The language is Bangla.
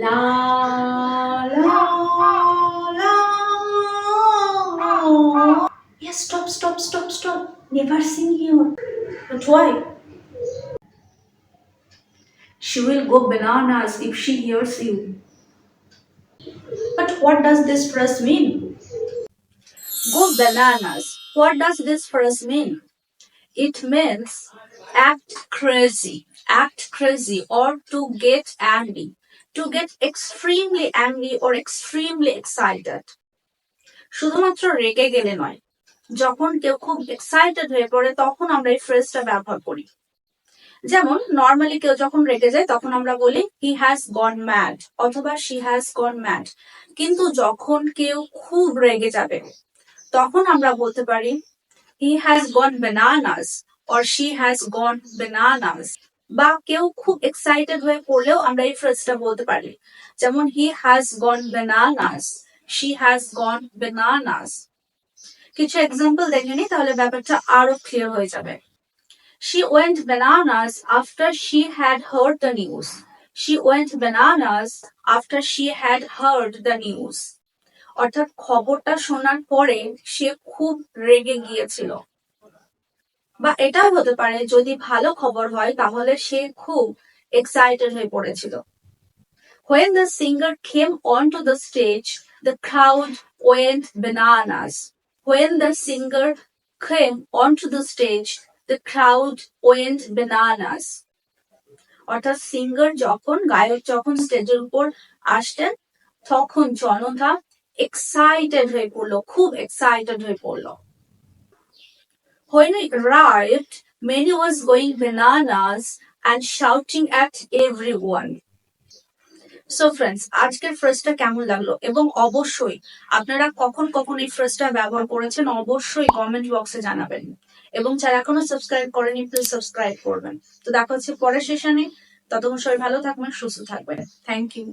La la la. Yes, stop, stop, stop, stop. Never sing here. But why? She will go bananas if she hears you. But what does this phrase mean? Go bananas. What does this phrase mean? It means act crazy, act crazy, or to get angry, to get extremely angry or extremely excited. শুধুমাত্র রেগে গেলে নয়, যখন কেউ খুব এক্সাইটেড হয়ে পড়ে, তখন আমরা এই ফ্রেজটা ব্যবহার করি। যেমন নর্মালি কেউ যখন রেগে যায়, তখন আমরা বলি হি হ্যাজ গন ম্যাড অথবা শি হ্যাজ গন ম্যাড কিন্তু যখন কেউ খুব রেগে যাবে, তখন আমরা বলতে পারি he has gone bananas or she has gone bananas বা কেউ খুব এক্সাইটেড হয়ে পড়লেও আমরা এই ফ্রেজটা বলতে পারি। যেমন he has gone bananas she has gone bananas কিছু এক্সাম্পল দেখে নি তাহলে ব্যাপারটা আরও ক্লিয়ার হয়ে যাবে। She went bananas after she had heard the news. She went bananas after she had heard the news. অর্থাৎ খবরটা শোনার পরে সে খুব রেগে গিয়েছিল। বা এটাও হতে পারে যদি ভালো খবর হয়, তাহলে সে খুব এক্সাইটেড হয়ে পড়েছিল। When the singer came on to the stage the crowd went bananas when the singer came on to the stage the crowd went bananas অর্থাৎ সিঙ্গার যখন, গায়ক যখন স্টেজের উপর আসতেন, তখন জনতা এক্সাইটেড হয়ে পড়ল, খুব এক্সাইটেড হয়ে পড়ল। When we arrived, many was going bananas and shouting at everyone. So friends আজকের ফ্রেজটা কেমন লাগল? এবং অবশ্যই আপনারা কখন কখন এই ফ্রেজটা ব্যবহার করেছেন অবশ্যই কমেন্ট বক্সে জানাবেন। এবং যারা এখনও সাবস্ক্রাইব করেনি প্লিজ সাবস্ক্রাইব করবেন। তো দেখা হচ্ছে পরের সেশনে ততক্ষণ সবাই ভালো থাকবেন সুস্থ থাকবেন। Thank you